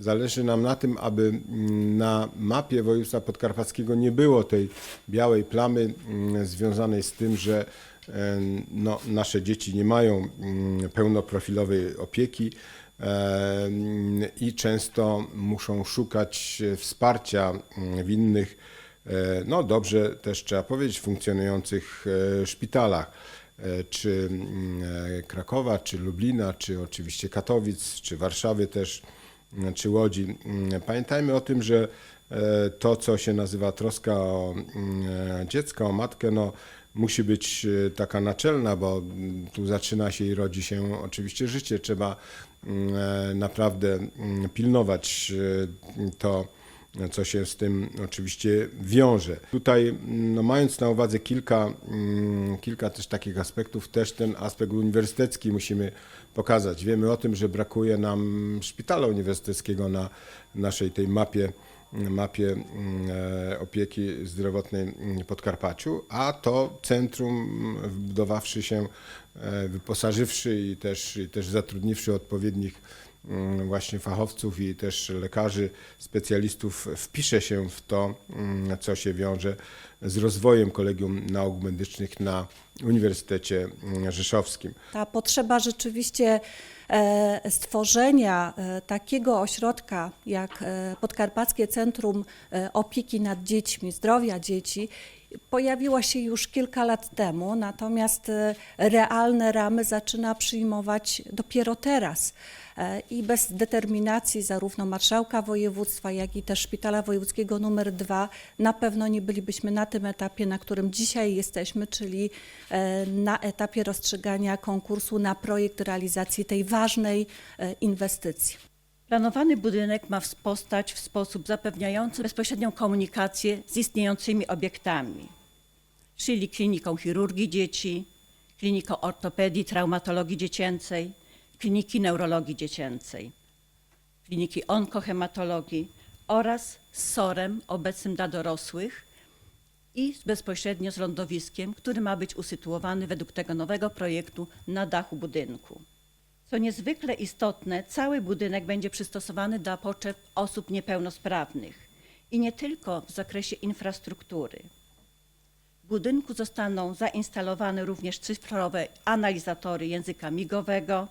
Zależy nam na tym, aby mm, na mapie województwa podkarpackiego nie było tej białej plamy mm, związanej z tym, że e, no, nasze dzieci nie mają mm, pełnoprofilowej opieki e, i często muszą szukać wsparcia w innych, e, no dobrze też trzeba powiedzieć, funkcjonujących szpitalach czy Krakowa, czy Lublina, czy oczywiście Katowic, czy Warszawy też, czy Łodzi. Mm, Pamiętajmy o tym, że e, to, co się nazywa troska o mm, e, dziecko, o matkę, no, musi być e, taka naczelna, bo mm, tu zaczyna się i rodzi się oczywiście życie. Trzeba naprawdę pilnować to, co się z tym oczywiście wiąże. Tutaj, no, mając na uwadze kilka, mm, kilka też takich aspektów, też ten aspekt uniwersytecki musimy pokazać. Wiemy o tym, że brakuje nam szpitala uniwersyteckiego na naszej tej mapie mapie mm, e, opieki zdrowotnej Podkarpaciu, a to centrum, wbudowawszy się, e, wyposażywszy i też, i też zatrudniwszy odpowiednich mm, właśnie fachowców i też lekarzy, specjalistów, wpisze się w to, mm, co się wiąże z rozwojem Kolegium Nauk Medycznych na Uniwersytecie Rzeszowskim. Ta potrzeba rzeczywiście stworzenia e, takiego ośrodka jak e, Podkarpackie Centrum e, Opieki nad Dziećmi, Zdrowia Dzieci pojawiła się już kilka lat temu, natomiast e, realne ramy zaczyna przyjmować dopiero teraz. E, I bez determinacji zarówno marszałka województwa, jak i też szpitala wojewódzkiego numer 2 na pewno nie bylibyśmy na tym etapie, na którym dzisiaj jesteśmy, czyli e, na etapie rozstrzygania konkursu na projekt realizacji tej ważnej inwestycji. Planowany budynek ma powstać w sposób zapewniający bezpośrednią komunikację z istniejącymi obiektami, czyli kliniką chirurgii dzieci, kliniką ortopedii, traumatologii dziecięcej, kliniki neurologii dziecięcej, kliniki onkohematologii oraz z SOR-em obecnym dla dorosłych i bezpośrednio z lądowiskiem, który ma być usytuowany według tego nowego projektu na dachu budynku. Co niezwykle istotne, cały budynek będzie przystosowany dla potrzeb osób niepełnosprawnych i nie tylko w zakresie infrastruktury. W budynku zostaną zainstalowane również cyfrowe analizatory języka migowego,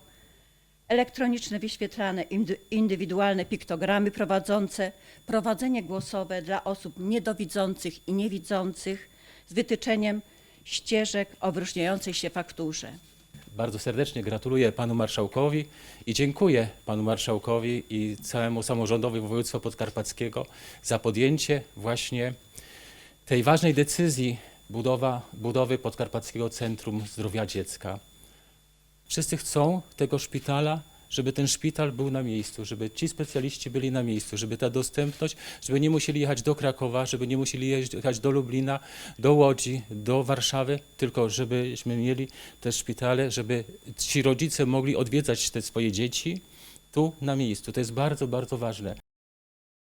elektroniczne wyświetlane indy- indywidualne piktogramy prowadzące, prowadzenie głosowe dla osób niedowidzących i niewidzących z wytyczeniem ścieżek o wyróżniającej się fakturze. Bardzo serdecznie gratuluję panu marszałkowi i dziękuję panu marszałkowi i całemu samorządowi województwa podkarpackiego za podjęcie właśnie tej ważnej decyzji budowa, budowy Podkarpackiego Centrum Zdrowia Dziecka. Wszyscy chcą tego szpitala, żeby ten szpital był na miejscu, żeby ci specjaliści byli na miejscu, żeby ta dostępność, żeby nie musieli jechać do Krakowa, żeby nie musieli jechać do Lublina, do Łodzi, do Warszawy, tylko żebyśmy mieli te szpitale, żeby ci rodzice mogli odwiedzać te swoje dzieci tu na miejscu. To jest bardzo, bardzo ważne.